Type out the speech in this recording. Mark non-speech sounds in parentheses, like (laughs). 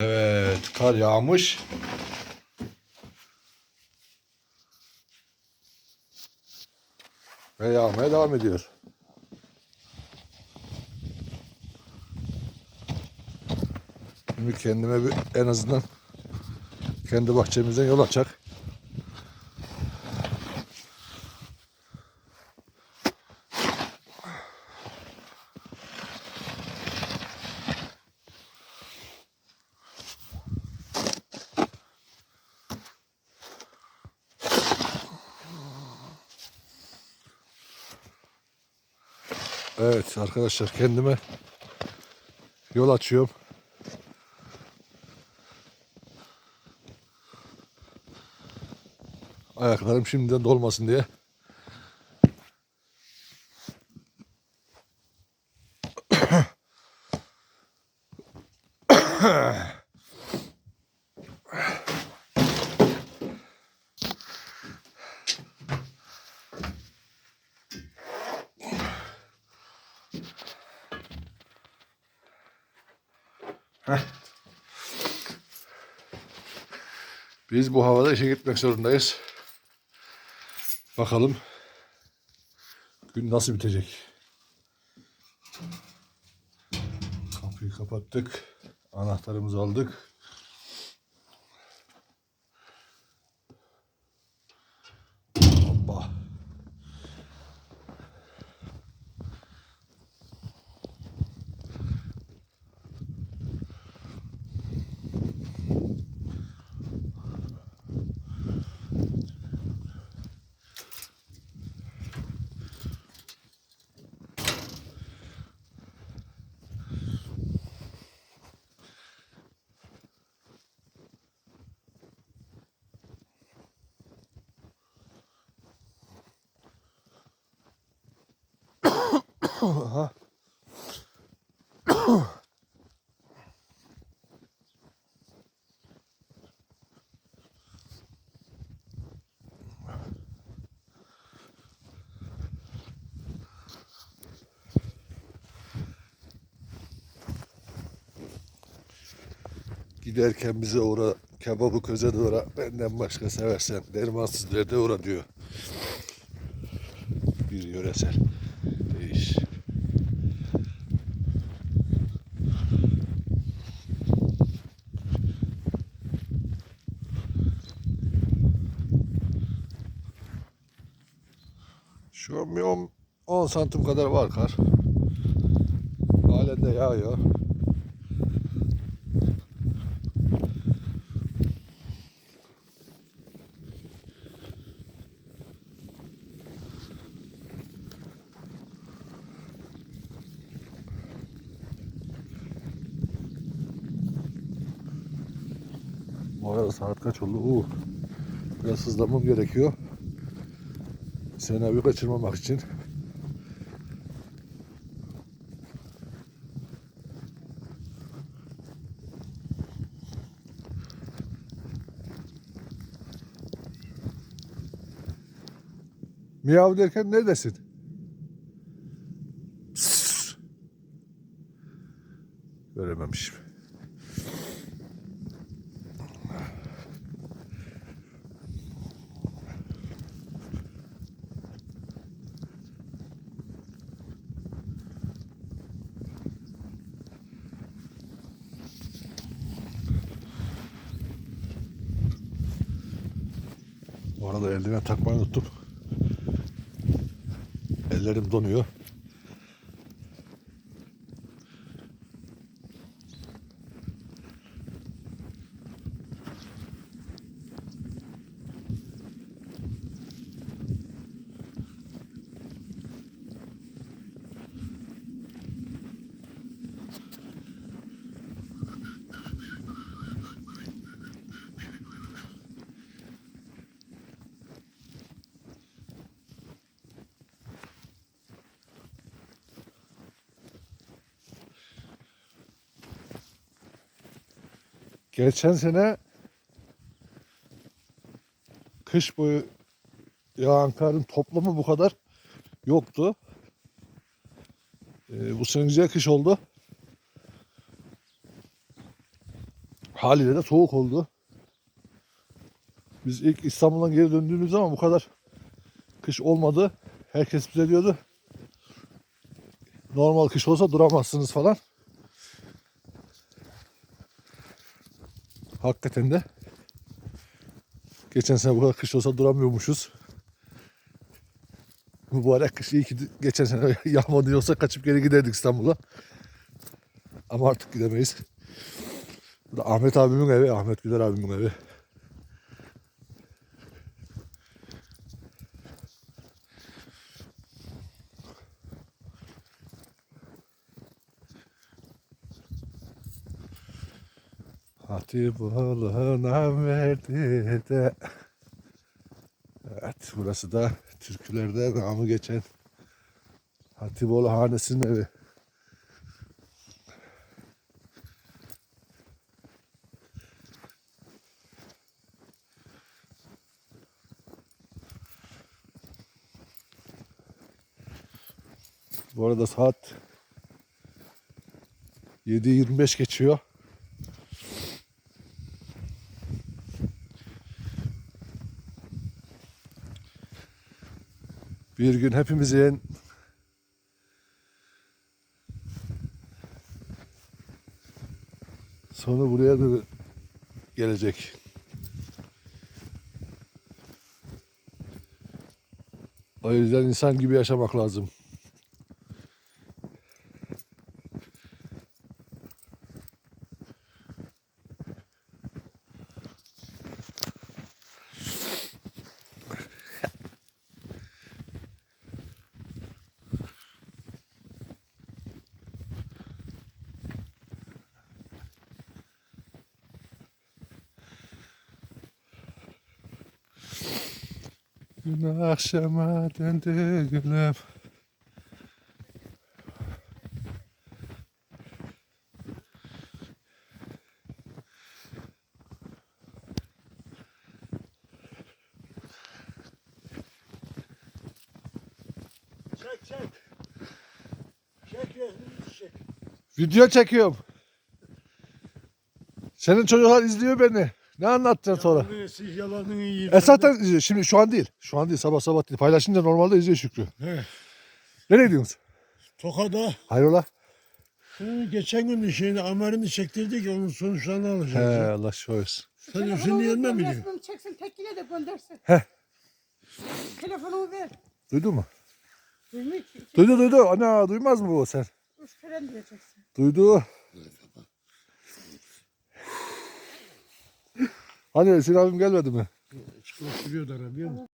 Evet, kar yağmış. Ve yağmaya devam ediyor. Şimdi kendime bir en azından kendi bahçemizden yol açak. Evet arkadaşlar kendime yol açıyorum. Ayaklarım şimdiden dolmasın diye. (laughs) Biz bu havada işe gitmek zorundayız. Bakalım gün nasıl bitecek. Kapıyı kapattık. Anahtarımızı aldık. Giderken bize uğra, kebabı köze de uğra, benden başka seversen dermansız derde uğra diyor. Bir yöresel deyiş. Şu an bir 10, 10 santim kadar var kar. Halen de yağıyor. Saat kaç oldu? Oo. Biraz hızlanmam gerekiyor. Senaryo kaçırmamak için. Miyav derken neredesin? Psst. Görememişim. Bu arada eldiven takmayı unuttum. Ellerim donuyor. Geçen sene kış boyu yağan karın toplamı bu kadar yoktu. Ee, bu sene güzel kış oldu. Haliyle de soğuk oldu. Biz ilk İstanbul'dan geri döndüğümüz zaman bu kadar kış olmadı. Herkes bize diyordu. Normal kış olsa duramazsınız falan. Hakikaten de geçen sene bu kadar kış olsa duramıyormuşuz. Mübarek kış iyi ki geçen sene (laughs) yağmadı yoksa kaçıp geri giderdik İstanbul'a. Ama artık gidemeyiz. Bu da Ahmet abimin evi, Ahmet Güler abimin evi. Hatipoğlu'na verdi de. Evet, burası da türkülerde namı geçen Hatipoğlu hanesinin evi. Bu arada saat 7.25 geçiyor. Bir gün hepimizin sonu buraya da gelecek. O yüzden insan gibi yaşamak lazım. Gün akşama döndü gülüm. Çek çek. Çek resmini çek. Video çekiyorum. Senin çocuklar izliyor beni. Ne anlatacaksın sonra? Yalanını, siz yalanını yiyin. E zaten izliyor. Şimdi şu an değil. Şu an değil. Sabah sabah değil. Paylaşınca normalde izliyor Şükrü. He. Nereye gidiyorsunuz? Tokada Hayrola? şu geçen gün şeyini amerini çektirdik onun sonuçlarını He alacağız. Allah şoy olsun. Sen üstünü yerine mi diyor? Resmini çeksin tekile de göndersin. Heh. Telefonumu ver. Duydun mu? Duymuyor ki. Duydu duydu. Ana duymaz mı bu sen? Üç fren diyeceksin. Duydu. Hani Esin abim gelmedi mi? Çıkıyor da arabaya?